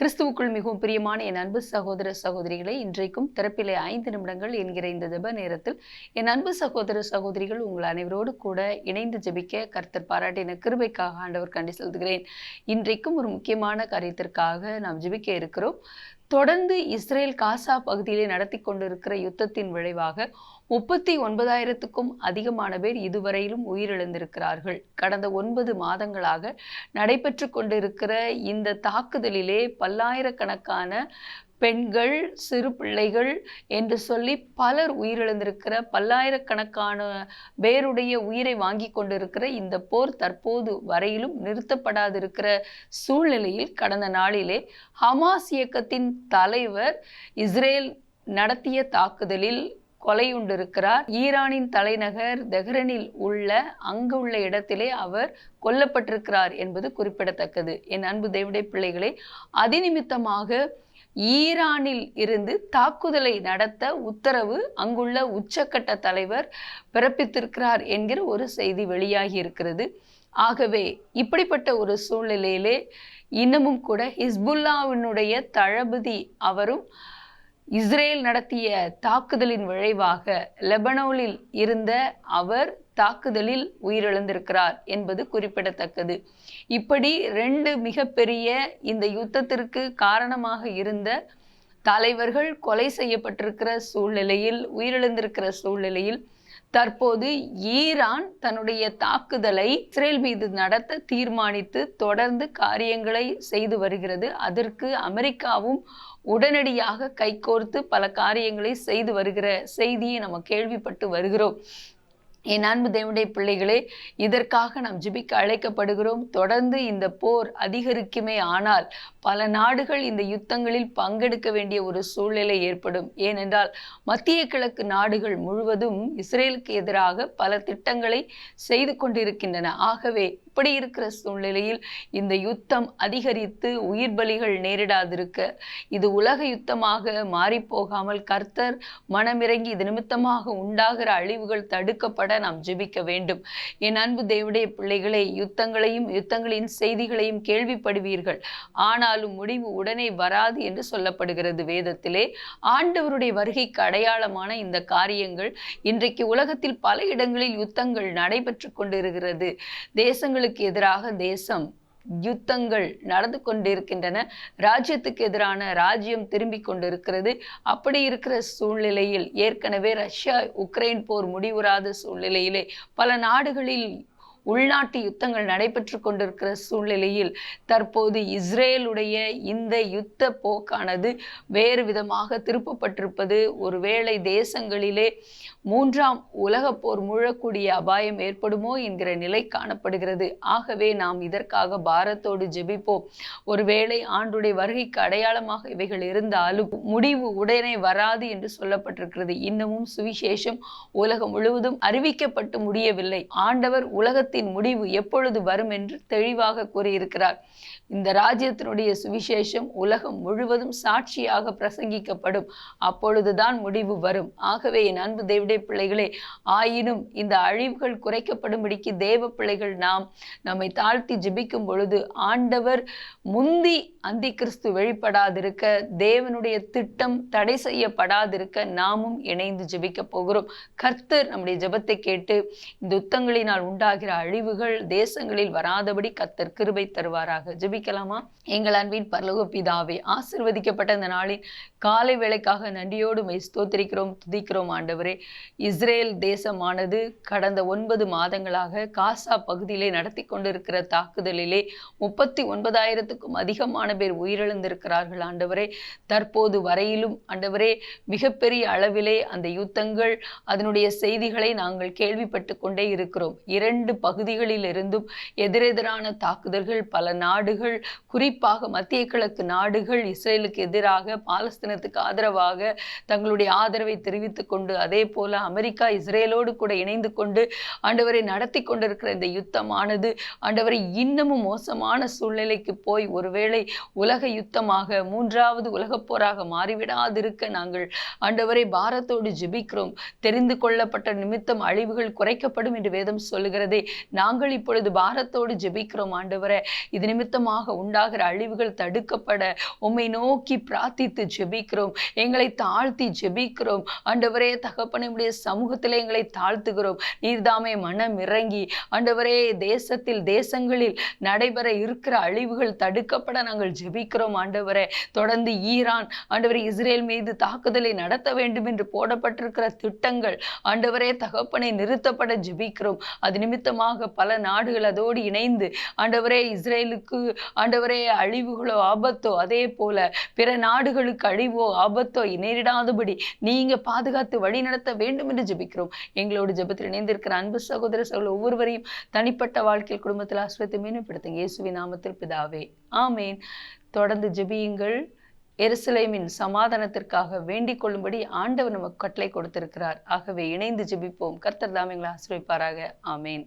கிறிஸ்துவுக்குள் மிகவும் பிரியமான என் அன்பு சகோதர சகோதரிகளை இன்றைக்கும் திறப்பிலே ஐந்து நிமிடங்கள் என்கிற இந்த ஜெப நேரத்தில் என் அன்பு சகோதர சகோதரிகள் உங்கள் அனைவரோடு கூட இணைந்து ஜெபிக்க கர்த்தர் பாராட்டின கிருபைக்காக ஆண்டவர் கண்டி செலுத்துகிறேன். இன்றைக்கும் ஒரு முக்கியமான காரியத்திற்காக நாம் ஜெபிக்க இருக்கிறோம். தொடர்ந்து இஸ்ரேல் காசா பகுதியிலே நடத்தி கொண்டிருக்கிற யுத்தத்தின் விளைவாக முப்பத்தி ஒன்பதாயிரத்துக்கும் அதிகமான பேர் இதுவரையிலும் உயிரிழந்திருக்கிறார்கள். கடந்த ஒன்பது மாதங்களாக நடைபெற்று கொண்டிருக்கிற இந்த தாக்குதலிலே பல்லாயிரக்கணக்கான பெண்கள் சிறு பிள்ளைகள் என்று சொல்லி பலர் உயிரிழந்திருக்கிற பல்லாயிரக்கணக்கான பேருடைய உயிரை வாங்கி கொண்டிருக்கிற இந்த போர் தற்போது வரையிலும் நிறுத்தப்படாதிருக்கிற சூழ்நிலையில் கடந்த நாளிலே ஹமாஸ் இயக்கத்தின் தலைவர் இஸ்ரேல் நடத்திய தாக்குதலில் கொலையுண்டிருக்கிறார். ஈரானின் தலைநகர் தெஹ்ரனில் உள்ள அங்கு உள்ள இடத்திலே அவர் கொல்லப்பட்டிருக்கிறார் என்பது குறிப்பிடத்தக்கது. என் அன்பு தேவடைய பிள்ளைகளே அதிநிமித்தமாக ஈரானில் இருந்து தாக்குதலை நடத்த உத்தரவு அங்குள்ள உச்சக்கட்ட தலைவர் பிறப்பித்திருக்கிறார் என்கிற ஒரு செய்தி வெளியாகி இருக்கிறது. ஆகவே இப்படிப்பட்ட ஒரு சூழ்நிலையிலே இன்னமும் கூட ஹிஸ்புல்லாவினுடைய தளபதி அவரும் இஸ்ரேல் நடத்திய தாக்குதலின் விளைவாக லெபனோனில் இருந்த அவர் தாக்குதலில் உயிரிழந்திருக்கிறார் என்பது குறிப்பிடத்தக்கது. இப்படி ரெண்டு மிகப்பெரிய இந்த யுத்தத்திற்கு காரணமாக இருந்த தலைவர்கள் கொலை செய்யப்பட்டிருக்கிற சூழ்நிலையில் உயிரிழந்திருக்கிற சூழ்நிலையில் தற்போது ஈரான் தன்னுடைய தாக்குதலை இஸ்ரேல் மீது நடத்த தீர்மானித்து தொடர்ந்து காரியங்களை செய்து வருகிறது. அதற்கு அமெரிக்காவும் உடனடியாக கைகோர்த்து பல காரியங்களை செய்து வருகிற செய்தியை நம்ம கேள்விப்பட்டு வருகிறோம். என் அன்பு தேவனுடைய பிள்ளைகளே இதற்காக நாம் ஜிபிக்க அழைக்கப்படுகிறோம். தொடர்ந்து இந்த போர் அதிகரிக்குமே ஆனால் பல நாடுகள் இந்த யுத்தங்களில் பங்கெடுக்க வேண்டிய ஒரு சூழ்நிலை ஏற்படும். ஏனென்றால் மத்திய கிழக்கு நாடுகள் முழுவதும் இஸ்ரேலுக்கு எதிராக பல திட்டங்களை செய்து கொண்டிருக்கின்றன. ஆகவே இப்படி இருக்கிற சூழ்நிலையில் இந்த யுத்தம் அதிகரித்து உயிர் பலிகள் நேரிடாதிருக்க இது உலக யுத்தமாக மாறிப்போகாமல் கர்த்தர் மனமிறங்கி இது நிமித்தமாக உண்டாகிற அழிவுகள் தடுக்கப்பட நாம் ஜெபிக்க வேண்டும். என் அன்பு தேவடைய பிள்ளைகளை யுத்தங்களையும் யுத்தங்களின் செய்திகளையும் கேள்விப்படுவீர்கள். ஆனாலும் முடிவு உடனே வராது என்று சொல்லப்படுகிறது வேதத்திலே. ஆண்டவருடைய வருகைக்கு அடையாளமான இந்த காரியங்கள் இன்றைக்கு உலகத்தில் பல இடங்களில் யுத்தங்கள் நடைபெற்று கொண்டிருக்கிறது. தேசங்கள் அவர்களுக்கு எதிராக தேசம் யுத்தங்கள் நடந்து கொண்டிருக்கின்றன. ராஜ்யத்துக்கு எதிரான ராஜ்யம் திரும்பி கொண்டிருக்கிறது. அப்படி இருக்கிற சூழ்நிலையில் ஏற்கனவே ரஷ்யா உக்ரைன் போர் முடிவுறாத சூழ்நிலையிலே பல நாடுகளில் உள்நாட்டு யுத்தங்கள் நடைபெற்று கொண்டிருக்கிற சூழ்நிலையில் தற்போது இஸ்ரேலுடைய இந்த யுத்த போக்கானது வேறு விதமாக திருப்பப்பட்டிருப்பது. ஒருவேளை தேசங்களிலே மூன்றாம் உலகப் போர் முழக்கூடிய அபாயம் ஏற்படுமோ என்கிற நிலை காணப்படுகிறது. ஆகவே நாம் இதற்காக பாரத்தோடு ஜெபிப்போம். ஒருவேளை ஆண்டுடைய வருகைக்கு அடையாளமாக இவைகள் இருந்தாலும் முடிவு உடனே வராது என்று சொல்லப்பட்டிருக்கிறது. இன்னமும் சுவிசேஷம் உலகம் முழுவதும் அறிவிக்கப்பட்டு முடியவில்லை. ஆண்டவர் உலகத்தில் உலகத்தின் முடிவு எப்பொழுது வரும் என்று தெளிவாக கூறியிருக்கிறார். இந்த ராஜ்யத்தினுடைய சுவிசேஷம் உலகம் முழுவதும் சாட்சியாக பிரசங்கிக்கப்படும். அப்பொழுதுதான் முடிவு வரும். ஆகவே என் அன்பு தேவடைய பிள்ளைகளே ஆயினும் இந்த அழிவுகள் குறைக்கப்படும்படிக்கு தேவ பிள்ளைகள் நாம் நம்மை தாழ்த்தி ஜெபிக்கும் பொழுது ஆண்டவர் முந்தி அந்தி கிறிஸ்து வெளிப்படாதிருக்க தேவனுடைய திட்டம் தடை செய்யப்படாதிருக்க நாமும் இணைந்து ஜெபிக்க போகிறோம். கர்த்தர் நம்முடைய ஜெபத்தை கேட்டு இந்த யுத்தங்களினால் உண்டாகிற அழிவுகள் தேசங்களில் வராதபடி கத்தர் கிருபை தருவாராக. ஜெபிக்கலாமா? எங்கள் அன்பின் பரலோக பிதாவே ஆசிர்வதிக்கப்பட்ட இந்த நாளின் காலை வேளைக்காக நன்றியோடு மை ஸ்தோத்திரிக்கிறோம் துதிக்கிறோம் ஆண்டவரே. இஸ்ரேல் தேசமானது கடந்த ஒன்பது மாதங்களாக காசா பகுதியிலே நடத்தி கொண்டிருக்கிற தாக்குதலிலே முப்பத்தி ஒன்பதாயிரத்துக்கும் அதிகமான பேர் உயிரிழந்திருக்கிறார்கள் ஆண்டவரே. தற்போது வரையிலும் ஆண்டவரே மிகப்பெரிய அளவிலே அந்த யுத்தங்கள் அதனுடைய செய்திகளை நாங்கள் கேள்விப்பட்டு கொண்டே இருக்கிறோம். இரண்டு பகுதிகளில் இருந்தும் எதிரெதிரான தாக்குதல்கள் பல நாடுகள் குறிப்பாக மத்திய கிழக்கு நாடுகள் இஸ்ரேலுக்கு எதிராக பாலஸ்தீனத்துக்கு ஆதரவாக தங்களுடைய ஆதரவை தெரிவித்துக் கொண்டு அதே போல அமெரிக்கா இஸ்ரேலோடு கூட இணைந்து கொண்டு ஆண்டவரை நடத்தி கொண்டிருக்கிற இந்த யுத்தமானது ஆண்டவரை இன்னமும் மோசமான சூழ்நிலைக்கு போய் ஒருவேளை உலக யுத்தமாக மூன்றாவது உலகப் போராக மாறிவிடாதிருக்க நாங்கள் ஆண்டவரை பாரத்தோடு ஜெபிக்கிறோம். தெரிந்து கொள்ளப்பட்ட நிமித்தம் அழிவுகள் குறைக்கப்படும் என்று வேதம் சொல்லுகிறதே. நாங்கள் இப்பொழுது பாரத்தோடு ஜெபிக்கிறோம் ஆண்டவரே. இது நிமித்தமாக உண்டாகிற அழிவுகள் தடுக்கப்பட உம்மை நோக்கி பிரார்த்தித்து ஜெபிக்கிறோம். எங்களை தாழ்த்தி ஜெபிக்கிறோம். ஆண்டவரே தகப்பனுடைய சமூகத்தில் எங்களை தாழ்த்துகிறோம். நீர்தாமே மனம் இறங்கி ஆண்டவரே தேசத்தில் தேசங்களில் நடைபெற இருக்கிற அழிவுகள் தடுக்கப்பட நாங்கள் ஜெபிக்கிறோம் ஆண்டவரே. தொடர்ந்து ஈரான் ஆண்டவரே இஸ்ரேல் மீது தாக்குதலை நடத்த வேண்டும் என்று போடப்பட்டிருக்கிற திட்டங்கள் ஆண்டவரே தகப்பனை நிறுத்தப்பட ஜெபிக்கிறோம். அது நிமித்தமாக பல நாடுகள் அதோடு இணைந்து ஆண்டவரே இஸ்ரேலுக்கு ஆண்டவரே அழிவுகளோ ஆபத்தோ அதே போல பிற நாடுகளுக்கு அழிவோ ஆபத்தோ நேரிடாதபடி நீங்க பாதுகாத்து வழி நடத்த வேண்டும் என்று ஜெபிக்கிறோம். எங்களோடு ஜெபத்தில் இணைந்திருக்கிற அன்பு சகோதர சகோதர ஒவ்வொருவரையும் தனிப்பட்ட வாழ்க்கையில் குடும்பத்தில் ஆசிரியத்தை மேம்படுத்துங்க இயேசுவின் நாமத்தில் பிதாவே. ஆமேன். தொடர்ந்து ஜெபியுங்கள். எருசலேமின் சமாதானத்திற்காக வேண்டிக் கொள்ளும்படி ஆண்டவர் நமக்கு கட்டளை கொடுத்திருக்கிறார். ஆகவே இணைந்து ஜெபிப்போம். கர்த்தர் தாம் எங்களை ஆசிரியப்பாராக ஆமேன்.